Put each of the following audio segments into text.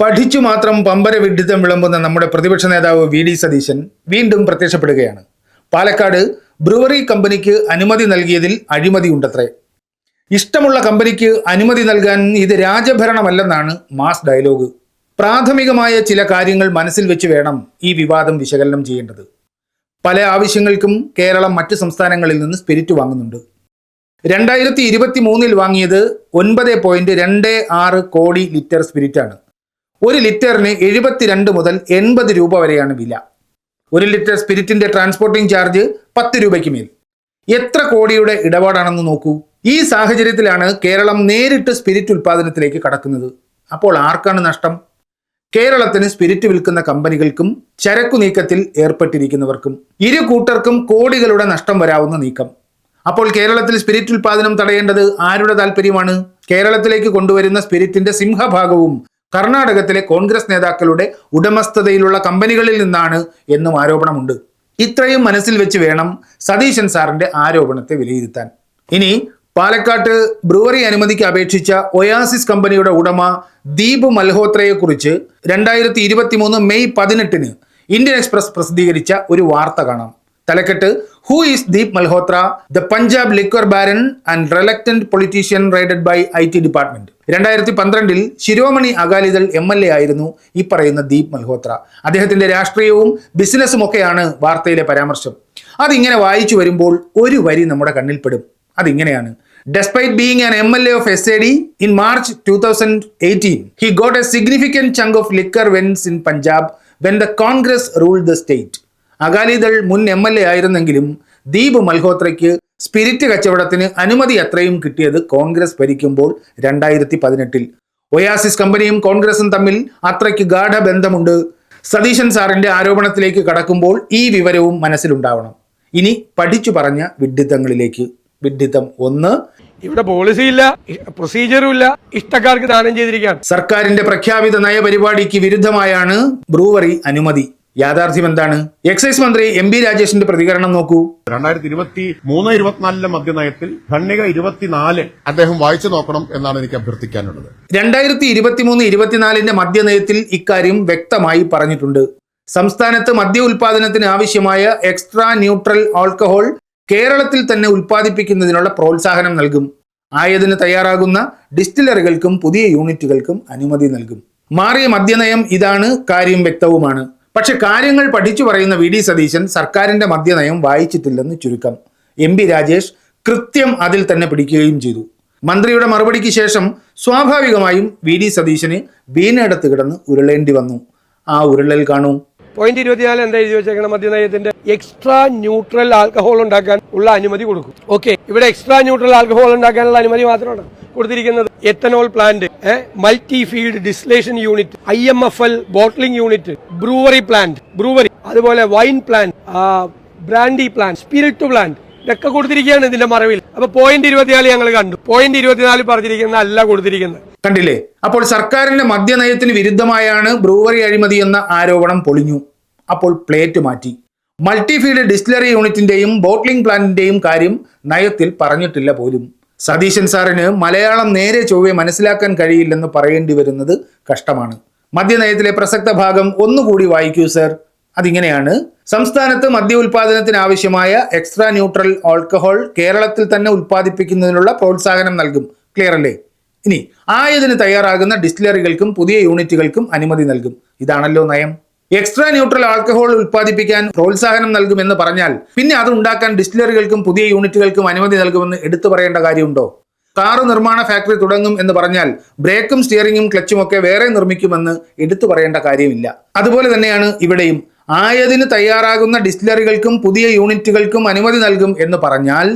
പഠിച്ചു മാത്രം പമ്പര വിഡിത്തം വിളമ്പുന്ന നമ്മുടെ പ്രതിപക്ഷ നേതാവ് വി ഡി സതീശൻ വീണ്ടും പ്രത്യക്ഷപ്പെടുകയാണ്. പാലക്കാട് ബ്രുവറി കമ്പനിക്ക് അനുമതി നൽകിയതിൽ അഴിമതിയുണ്ടത്രേ ഇഷ്ടമുള്ള കമ്പനിക്ക് അനുമതി നൽകാൻ ഇത് രാജഭരണമല്ലെന്നാണ് മാസ് ഡയലോഗ്. പ്രാഥമികമായ ചില കാര്യങ്ങൾ മനസ്സിൽ വെച്ച് വേണം ഈ വിവാദം വിശകലനം ചെയ്യേണ്ടത്. പല ആവശ്യങ്ങൾക്കും കേരളം മറ്റ് സംസ്ഥാനങ്ങളിൽ നിന്ന് സ്പിരിറ്റ് വാങ്ങുന്നുണ്ട്. രണ്ടായിരത്തി ഇരുപത്തി മൂന്നിൽ വാങ്ങിയത് ഒൻപത് പോയിന്റ് രണ്ട് ആറ് കോടി ലിറ്റർ സ്പിരിറ്റാണ്. ഒരു ലിറ്ററിന് എഴുപത്തിരണ്ട് മുതൽ എൺപത് രൂപ വരെയാണ് വില. ഒരു ലിറ്റർ സ്പിരിറ്റിന്റെ ട്രാൻസ്പോർട്ടിംഗ് ചാർജ് പത്ത് രൂപയ്ക്ക് മേൽ. എത്ര കോടിയുടെ ഇടപാടാണെന്ന് നോക്കൂ. ഈ സാഹചര്യത്തിലാണ് കേരളം നേരിട്ട് സ്പിരിറ്റ് ഉൽപ്പാദനത്തിലേക്ക് കടക്കുന്നത്. അപ്പോൾ ആർക്കാണ് നഷ്ടം? കേരളത്തിന് സ്പിരിറ്റ് വിൽക്കുന്ന കമ്പനികൾക്കും ചരക്കു നീക്കത്തിൽ ഏർപ്പെട്ടിരിക്കുന്നവർക്കും ഇരു കൂട്ടർക്കും കോടികളുടെ നഷ്ടം വരാവുന്ന നീക്കം. അപ്പോൾ കേരളത്തിൽ സ്പിരിറ്റ് ഉൽപാദനം തടയേണ്ടത് ആരുടെ താല്പര്യമാണ് കേരളത്തിലേക്ക് കൊണ്ടുവരുന്ന സ്പിരിറ്റിന്റെ സിംഹഭാഗവും കർണാടകത്തിലെ കോൺഗ്രസ് നേതാക്കളുടെ ഉടമസ്ഥതയിലുള്ള കമ്പനികളിൽ നിന്നാണ് എന്നും ആരോപണമുണ്ട്. ഇത്രയും മനസ്സിൽ വെച്ച് വേണം സതീശൻ സാറിന്റെ ആരോപണത്തെ വിലയിരുത്താൻ. ഇനി പാലക്കാട്ട് ബ്രൂവറി അനുമതിക്ക് അപേക്ഷിച്ച ഒയാസിസ് കമ്പനിയുടെ ഉടമ ദീപ് മൽഹോത്രയെ കുറിച്ച് രണ്ടായിരത്തി ഇരുപത്തി മൂന്ന് മെയ് പതിനെട്ടിന് ഇന്ത്യൻ എക്സ്പ്രസ് പ്രസിദ്ധീകരിച്ച ഒരു വാർത്ത കാണാം. തലക്കെട്ട്. Who is Deep Malhotra the Punjab liquor baron and reluctant politician raided by I T department രണ്ടായിരത്തി പന്ത്രണ്ടിൽ Shiromani Akali Dal M L A ആയിരുന്നു ഈ പറയുന്ന ദീപ് മൽഹോത്ര അദ്ദേഹത്തിന്റെ രാഷ്ട്രീയവും ബിസിനസ്സും ഒക്കെയാണ് വാർത്തയിലെ പരാമർശം. അതിങ്ങനെ വായിച്ചു വരുമ്പോൾ ഒരു വരി നമ്മുടെ കണ്ണിൽപ്പെടും. അതിങ്ങനെയാണ്. Despite being an MLA of SAD, in March 2018, he got a significant chunk of liquor vends in Punjab when the Congress ruled the state. Akali Dal മുൻ എം എൽ എ ആയിരുന്നെങ്കിലും ദീപ് മൽഹോത്രയ്ക്ക് സ്പിരിറ്റ് കച്ചവടത്തിന് അനുമതി അത്രയും കിട്ടിയത് കോൺഗ്രസ് ഭരിക്കുമ്പോൾ രണ്ടായിരത്തി പതിനെട്ടിൽ ഒയാസിസ് കമ്പനിയും കോൺഗ്രസും തമ്മിൽ അത്രയ്ക്ക് ഗാഠബന്ധമുണ്ട് സതീശൻ സാറിന്റെ ആരോപണത്തിലേക്ക് കടക്കുമ്പോൾ ഈ വിവരവും മനസ്സിലുണ്ടാവണം. ഇനി പഠിച്ചു പറഞ്ഞ വിഡ്ഢിത്തങ്ങളിലേക്ക് വിഡ്ഢിത്തം ഒന്ന്. ഇവിടെ പോളിസി ഇല്ല പ്രൊസീജിയറും ഇല്ല. ഇഷ്ടക്കാർക്ക് ദാനം ചെയ്തിരിക്കുകയാണ്. സർക്കാരിന്റെ പ്രഖ്യാപിത നയപരിപാടിക്ക് വിരുദ്ധമായാണ് ബ്രൂവറി അനുമതി. യാഥാർത്ഥ്യം എന്താണ്? എക്സൈസ് മന്ത്രി എം ബി രാജേഷിന്റെ പ്രതികരണം നോക്കൂ. രണ്ടായിരത്തി ഇരുപത്തി മൂന്ന് ഇരുപത്തിനാലിലെ മദ്യനയത്തിൽ ഖണ്ഡിക ഇരുപത്തിനാല് അദ്ദേഹം വായിച്ചു നോക്കണം എന്നാണ് എനിക്ക് അഭ്യർത്ഥിക്കാനുള്ളത്. രണ്ടായിരത്തി ഇരുപത്തിമൂന്ന് ഇരുപത്തിനാലിന്റെ മദ്യനയത്തിൽ ഇക്കാര്യം വ്യക്തമായി പറഞ്ഞിട്ടുണ്ട്. സംസ്ഥാനത്ത് മദ്യ ഉൽപാദനത്തിന് ആവശ്യമായ എക്സ്ട്രാ ന്യൂട്രൽ ആൾക്കഹോൾ കേരളത്തിൽ തന്നെ ഉൽപ്പാദിപ്പിക്കുന്നതിനുള്ള പ്രോത്സാഹനം നൽകും. ആയതിന് തയ്യാറാകുന്ന ഡിസ്റ്റിലറികൾക്കും പുതിയ യൂണിറ്റുകൾക്കും അനുമതി നൽകും. മാറിയ മദ്യനയം ഇതാണ് കാര്യം വ്യക്തവുമാണ്. പക്ഷെ കാര്യങ്ങൾ പഠിച്ചു പറയുന്ന വി ഡി സതീശൻ സർക്കാരിന്റെ മദ്യനയം വായിച്ചിട്ടില്ലെന്ന് ചുരുക്കം. എം പി രാജേഷ് കൃത്യം അതിൽ തന്നെ പിടിക്കുകയും ചെയ്തു. മന്ത്രിയുടെ മറുപടിക്ക് ശേഷം സ്വാഭാവികമായും വി ഡി സതീശന് വീണയിടത്ത് കിടന്ന് ഉരുളേണ്ടി വന്നു. ആ ഉരുളൽ കാണൂ. പോയിന്റ് ഇരുപത്തിനാല് എന്താ എഴുതി വെച്ചേക്കണം? മദ്യനയത്തിന്റെ എക്സ്ട്രാ ന്യൂട്രൽ ആൽക്കഹോൾ ഉണ്ടാക്കാൻ ഉള്ള അനുമതി കൊടുക്കും. ഓക്കെ ഇവിടെ എക്സ്ട്രാ ന്യൂട്രൽ ആൽക്കഹോൾ ഉണ്ടാക്കാനുള്ള അനുമതി മാത്രമാണ് കൊടുത്തിരിക്കുന്നത്. Ethanol plant multi field distillation unit I M F L bottling unit brewery plant brewery അതുപോലെ wine plant brandy plant spirit plant ഇതൊക്കെ കൊടുത്തിരിക്കുകയാണ് ഇതിന്റെ മറവിൽ. അപ്പൊ പോയിന്റ് ഇരുപത്തിനാല് ഞങ്ങൾ കണ്ടു. പോയിന്റ് ഇരുപത്തിനാല് പറഞ്ഞിരിക്കുന്ന അല്ല കൊടുത്തിരിക്കുന്നത്. കണ്ടില്ലേ? അപ്പോൾ സർക്കാരിന്റെ മദ്യനയത്തിന് വിരുദ്ധമായാണ് ബ്രൂവറി അഴിമതി എന്ന ആരോപണം പൊളിഞ്ഞു. അപ്പോൾ പ്ലേറ്റ് മാറ്റി. മൾട്ടിഫീൽഡ് ഡിസ്റ്റിലറി യൂണിറ്റിന്റെയും ബോട്ട്ലിംഗ് പ്ലാന്റിന്റെയും കാര്യം നയത്തിൽ പറഞ്ഞിട്ടില്ല പോലും. സതീശൻ സാറിന് മലയാളം നേരെ ചൊവ്വെ മനസ്സിലാക്കാൻ കഴിയില്ലെന്ന് പറയേണ്ടി വരുന്നത് കഷ്ടമാണ്. മദ്യനയത്തിലെ പ്രസക്ത ഭാഗം ഒന്നുകൂടി വായിക്കൂ സർ. അതിങ്ങനെയാണ്. സംസ്ഥാനത്ത് മദ്യ ഉൽപാദനത്തിന് ആവശ്യമായ എക്സ്ട്രാ ന്യൂട്രൽ ആൽക്കഹോൾ കേരളത്തിൽ തന്നെ ഉൽപ്പാദിപ്പിക്കുന്നതിനുള്ള പ്രോത്സാഹനം നൽകും. ക്ലിയർ അല്ലേ ഇനി ആയതിന് തയ്യാറാകുന്ന ഡിസ്റ്റിലറികൾക്കും പുതിയ യൂണിറ്റുകൾക്കും അനുമതി നൽകും. ഇതാണല്ലോ നയം. എക്സ്ട്രാ ന്യൂട്രൽ ആൽക്കഹോൾ ഉൽപ്പാദിപ്പിക്കാൻ പ്രോത്സാഹനം നൽകുമെന്ന് പറഞ്ഞാൽ പിന്നെ അത് ഉണ്ടാക്കാൻ ഡിസ്റ്റിലറികൾക്കും പുതിയ യൂണിറ്റുകൾക്കും അനുമതി നൽകുമെന്ന് എടുത്തു പറയേണ്ട കാര്യമുണ്ടോ? കാറ് നിർമ്മാണ ഫാക്ടറി തുടങ്ങും എന്ന് പറഞ്ഞാൽ ബ്രേക്കും സ്റ്റിയറിംഗും ക്ലച്ചും ഒക്കെ വേറെ നിർമ്മിക്കുമെന്ന് എടുത്തു പറയേണ്ട കാര്യമില്ല. അതുപോലെ തന്നെയാണ് ഇവിടെയും ആയതിന് തയ്യാറാകുന്ന ഡിസ്റ്റിലറികൾക്കും പുതിയ യൂണിറ്റുകൾക്കും അനുമതി നൽകും എന്ന് പറഞ്ഞാൽ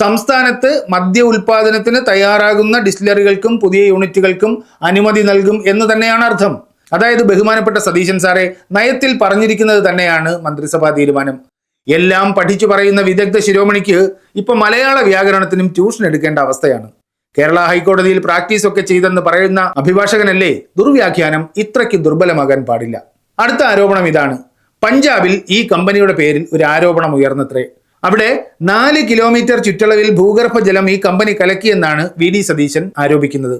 സംസ്ഥാനത്ത് മദ്യ ഉൽപാദനത്തിന് തയ്യാറാകുന്ന ഡിസ്റ്റിലറികൾക്കും പുതിയ യൂണിറ്റുകൾക്കും അനുമതി നൽകും എന്ന് തന്നെയാണ് അർത്ഥം. അതായത് ബഹുമാനപ്പെട്ട സതീശൻ സാറെ നയത്തിൽ പറഞ്ഞിരിക്കുന്നത് തന്നെയാണ് മന്ത്രിസഭാ തീരുമാനം. എല്ലാം പഠിച്ചു പറയുന്ന വിദഗ്ധ ശിരോമണിക്ക് ഇപ്പൊ മലയാള വ്യാകരണത്തിനും ട്യൂഷൻ എടുക്കേണ്ട അവസ്ഥയാണ്. കേരള ഹൈക്കോടതിയിൽ പ്രാക്ടീസ് ഒക്കെ ചെയ്തെന്ന് പറയുന്ന അഭിഭാഷകനല്ലേ? ദുർവ്യാഖ്യാനം ഇത്രയ്ക്ക് ദുർബലമാകാൻ പാടില്ല. അടുത്ത ആരോപണം ഇതാണ്. പഞ്ചാബിൽ ഈ കമ്പനിയുടെ പേരിൽ ഒരു ആരോപണം ഉയർന്നത്രേ. അവിടെ നാല് കിലോമീറ്റർ ചുറ്റളവിൽ ഭൂഗർഭ ജലം ഈ കമ്പനി കലക്കിയെന്നാണ് വി ഡി സതീശൻ ആരോപിക്കുന്നത്.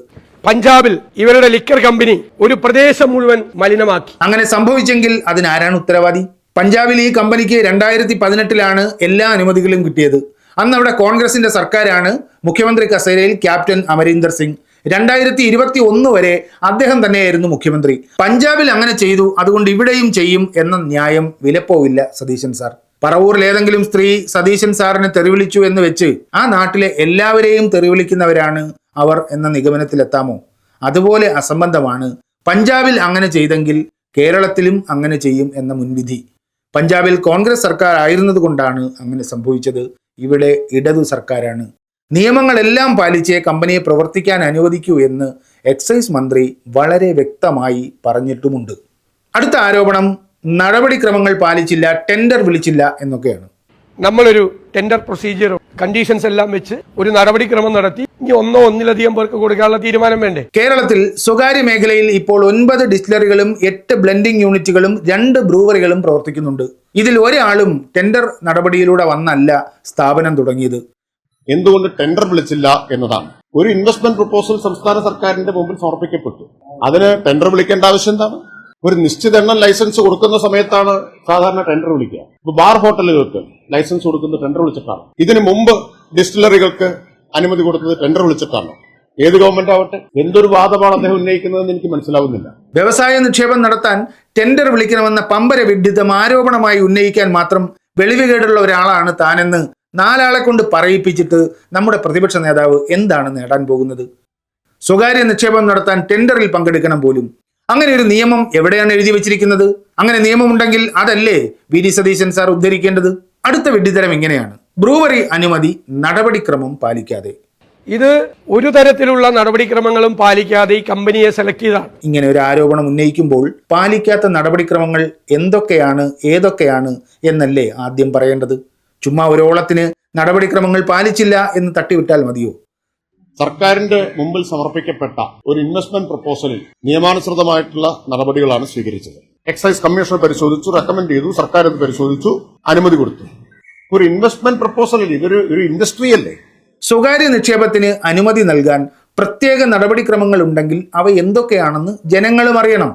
പഞ്ചാബിൽ ഇവരുടെ ലിക്കർ കമ്പനി ഒരു പ്രദേശം മുഴുവൻ മലിനമാക്കി. അങ്ങനെ സംഭവിച്ചെങ്കിൽ അതിനാരാണ് ഉത്തരവാദി? പഞ്ചാബിൽ ഈ കമ്പനിക്ക് രണ്ടായിരത്തി പതിനെട്ടിലാണ് എല്ലാ അനുമതികളും കിട്ടിയത്. അന്ന് അവിടെ കോൺഗ്രസിന്റെ സർക്കാരാണ് മുഖ്യമന്ത്രി കസേരയിൽ ക്യാപ്റ്റൻ അമരീന്ദർ സിംഗ്. രണ്ടായിരത്തി ഇരുപത്തി ഒന്ന് വരെ അദ്ദേഹം തന്നെയായിരുന്നു മുഖ്യമന്ത്രി. പഞ്ചാബിൽ അങ്ങനെ ചെയ്തു അതുകൊണ്ട് ഇവിടെയും ചെയ്യും എന്ന ന്യായം വിലപ്പോവില്ല സതീശൻ സാർ. പറവൂരിൽ ഏതെങ്കിലും സ്ത്രീ സതീശൻ സാറിനെ തെറിവിളിച്ചു എന്ന് വെച്ച് ആ നാട്ടിലെ എല്ലാവരെയും തെറിവിളിക്കുന്നവരാണ് അവർ എന്ന നിഗമനത്തിലെത്താമോ? അതുപോലെ അസംബന്ധമാണ്. പഞ്ചാബിൽ അങ്ങനെ ചെയ്തെങ്കിൽ കേരളത്തിലും അങ്ങനെ ചെയ്യും എന്ന മുൻവിധി. പഞ്ചാബിൽ കോൺഗ്രസ് സർക്കാർ ആയിരുന്നതുകൊണ്ടാണ് അങ്ങനെ സംഭവിച്ചത്. ഇവിടെ ഇടതു സർക്കാരാണ്. നിയമങ്ങളെല്ലാം പാലിച്ചേ കമ്പനിയെ പ്രവർത്തിക്കാൻ അനുവദിക്കൂ എന്ന് എക്സൈസ് മന്ത്രി വളരെ വ്യക്തമായി പറഞ്ഞിട്ടുമുണ്ട്. അടുത്ത ആരോപണം നടപടിക്രമങ്ങൾ പാലിച്ചില്ല ടെൻഡർ വിളിച്ചില്ല എന്നൊക്കെയാണ്. നമ്മളൊരു ടെൻഡർ പ്രൊസീജിയറും കണ്ടീഷൻസ് എല്ലാം വെച്ച് ഒരു നടപടിക്രമം നടത്തി. ഇനി ഒന്നോ ഒന്നിലധികം പേർക്ക് കൊടുക്കാനുള്ള തീരുമാനം വേണ്ടേ? കേരളത്തിൽ സ്വകാര്യ മേഖലയിൽ ഇപ്പോൾ ഒൻപത് ഡിസ്റ്റിലറികളും എട്ട് ബ്ലെൻഡിംഗ് യൂണിറ്റുകളും രണ്ട് ബ്രൂവറികളും പ്രവർത്തിക്കുന്നുണ്ട്. ഇതിൽ ഒരാളും ടെൻഡർ നടപടിയിലൂടെ വന്നല്ല സ്ഥാപനം തുടങ്ങിയത്. എന്തുകൊണ്ട് ടെൻഡർ വിളിച്ചില്ല എന്നതാണ്. ഒരു ഇൻവെസ്റ്റ്മെന്റ് പ്രപ്പോസൽ സംസ്ഥാന സർക്കാരിന്റെ മുമ്പിൽ സമർപ്പിക്കപ്പെട്ടു. അതിന് ടെൻഡർ വിളിക്കേണ്ട ആവശ്യം എന്താണ്? ഒരു നിശ്ചിത എണ്ണം ലൈസൻസ് കൊടുക്കുന്ന സമയത്താണ് സാധാരണ ടെൻഡർ വിളിക്കുക. ഇപ്പൊ ബാർ ഹോട്ടലുകൾക്ക് ലൈസൻസ് കൊടുക്കുന്നത് ടെൻഡർ വിളിച്ചിട്ടാണ്. ഇതിനു മുമ്പ് ഡിസ്റ്റിലറികൾക്ക് അനുമതി കൊടുത്തത് ടെൻഡർ വിളിച്ചിട്ടാണ്. ഏത് ഗവൺമെന്റ് ആവട്ടെ എന്തൊരു വാദമാണ് അദ്ദേഹം ഉന്നയിക്കുന്നതെന്ന് എനിക്ക് മനസ്സിലാവുന്നില്ല. വ്യവസായ നിക്ഷേപം നടത്താൻ ടെൻഡർ വിളിക്കണമെന്ന പമ്പര വിഡിതം ആരോപണമായി ഉന്നയിക്കാൻ മാത്രം വെളിവുകേടുള്ള ഒരാളാണ് താനെന്ന് നാലാളെ കൊണ്ട് പറയിപ്പിച്ചിട്ട് നമ്മുടെ പ്രതിപക്ഷ നേതാവ് എന്താണ് നേടാൻ പോകുന്നത്? സ്വകാര്യ നിക്ഷേപം നടത്താൻ ടെൻഡറിൽ പങ്കെടുക്കണം പോലും അങ്ങനെ ഒരു നിയമം എവിടെയാണ് എഴുതി വെച്ചിരിക്കുന്നത്? അങ്ങനെ നിയമമുണ്ടെങ്കിൽ അതല്ലേ വി. ഡി. സതീശൻ സാർ ഉദ്ധരിക്കേണ്ടത്? അടുത്ത വെഡിതരം എങ്ങനെയാണ്? ബ്രൂവറി അനുമതി നടപടിക്രമം പാലിക്കാതെ. ഇത് ഒരു തരത്തിലുള്ള നടപടിക്രമങ്ങളും പാലിക്കാതെ ഈ കമ്പനിയെ സെലക്ട് ചെയ്താണ്. ഇങ്ങനെ ഒരു ആരോപണം ഉന്നയിക്കുമ്പോൾ പാലിക്കാത്ത നടപടിക്രമങ്ങൾ എന്തൊക്കെയാണ് ഏതൊക്കെയാണ് എന്നല്ലേ ആദ്യം പറയേണ്ടത്? ചുമ്മാ ഒരോളത്തിന് നടപടിക്രമങ്ങൾ പാലിച്ചില്ല എന്ന് തട്ടിവിട്ടാൽ മതിയോ? സർക്കാരിന്റെ മുമ്പിൽ സമർപ്പിക്കപ്പെട്ട ഒരു ഇൻവെസ്റ്റ്മെന്റ് പ്രപ്പോസലിൽ നിയമാനുസൃതമായിട്ടുള്ള നടപടികളാണ് സ്വീകരിച്ചത്. എക്സൈസ് കമ്മീഷൻ പരിശോധിച്ചു റെക്കമെൻഡ് ചെയ്തു സർക്കാർ അത് പരിശോധിച്ചു അനുമതി കൊടുത്തു. ഒരു ഇൻവെസ്റ്റ്മെന്റ് പ്രപ്പോസലിൽ ഇതൊരു ഒരു ഇൻഡസ്ട്രി അല്ലേ? സ്വകാര്യ നിക്ഷേപത്തിന് അനുമതി നൽകാൻ പ്രത്യേക നടപടിക്രമങ്ങൾ ഉണ്ടെങ്കിൽ അവ എന്തൊക്കെയാണെന്ന് ജനങ്ങളും അറിയണം.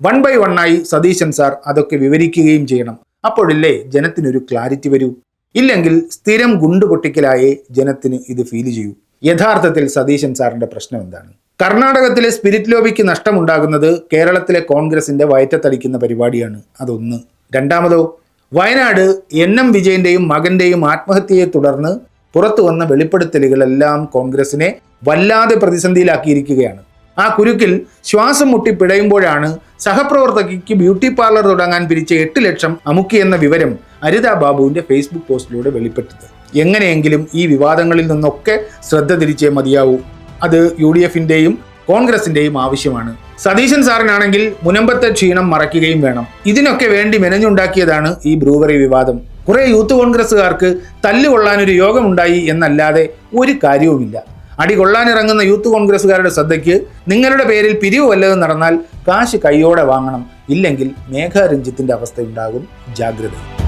വൺ ബൈ വൺ ആയി സതീശൻ സാർ അതൊക്കെ വിവരിക്കുകയും ചെയ്യണം. അപ്പോഴില്ലേ ജനത്തിനൊരു ക്ലാരിറ്റി വരൂ. ഇല്ലെങ്കിൽ സ്ഥിരം ഗുണ്ടുപൊട്ടിക്കലായേ ജനത്തിന് ഇത് ഫീൽ ചെയ്യൂ. യഥാർത്ഥത്തിൽ സതീശൻ സാറിന്റെ പ്രശ്നം എന്താണ്? കർണാടകത്തിലെ സ്പിരിറ്റ് ലോബിക്ക് നഷ്ടമുണ്ടാകുന്നത് കേരളത്തിലെ കോൺഗ്രസിന്റെ വയറ്റത്തടിക്കുന്ന പരിപാടിയാണ്. അതൊന്ന്. രണ്ടാമതോ വയനാട് എൻ എം വിജയന്റെയും മകന്റെയും ആത്മഹത്യയെ തുടർന്ന് പുറത്തു വന്ന വെളിപ്പെടുത്തലുകളെല്ലാം കോൺഗ്രസിനെ വല്ലാതെ പ്രതിസന്ധിയിലാക്കിയിരിക്കുകയാണ്. ആ കുരുക്കിൽ ശ്വാസം മുട്ടി പിടയുമ്പോഴാണ് സഹപ്രവർത്തകയ്ക്ക് ബ്യൂട്ടി പാർലർ തുടങ്ങാൻ പിരിച്ച എട്ട് ലക്ഷം അമുക്കി എന്ന വിവരം അരിത ബാബുവിന്റെ ഫേസ്ബുക്ക് പോസ്റ്റിലൂടെ വെളിപ്പെട്ടത്. എങ്ങനെയെങ്കിലും ഈ വിവാദങ്ങളിൽ നിന്നൊക്കെ ശ്രദ്ധ തിരിച്ചേ മതിയാവൂ. അത് യു ഡി എഫിന്റെയും കോൺഗ്രസിന്റെയും ആവശ്യമാണ്. സതീശൻ സാറിനാണെങ്കിൽ മുനമ്പത്തെ ക്ഷീണം മറയ്ക്കുകയും വേണം. ഇതിനൊക്കെ വേണ്ടി മെനഞ്ഞുണ്ടാക്കിയതാണ് ഈ ബ്രൂവറി വിവാദം. കുറെ യൂത്ത് കോൺഗ്രസ്സുകാർക്ക് തല്ലുകൊള്ളാനൊരു യോഗമുണ്ടായി എന്നല്ലാതെ ഒരു കാര്യവുമില്ല. അടി കൊള്ളാനിറങ്ങുന്ന യൂത്ത് കോൺഗ്രസ്സുകാരുടെ ശ്രദ്ധയ്ക്ക് നിങ്ങളുടെ പേരിൽ പിരിവ് വല്ലതും നടന്നാൽ കാശ് കൈയോടെ വാങ്ങണം. ഇല്ലെങ്കിൽ മേഘാരഞ്ജിത്തിന്റെ അവസ്ഥയുണ്ടാകും ജാഗ്രത.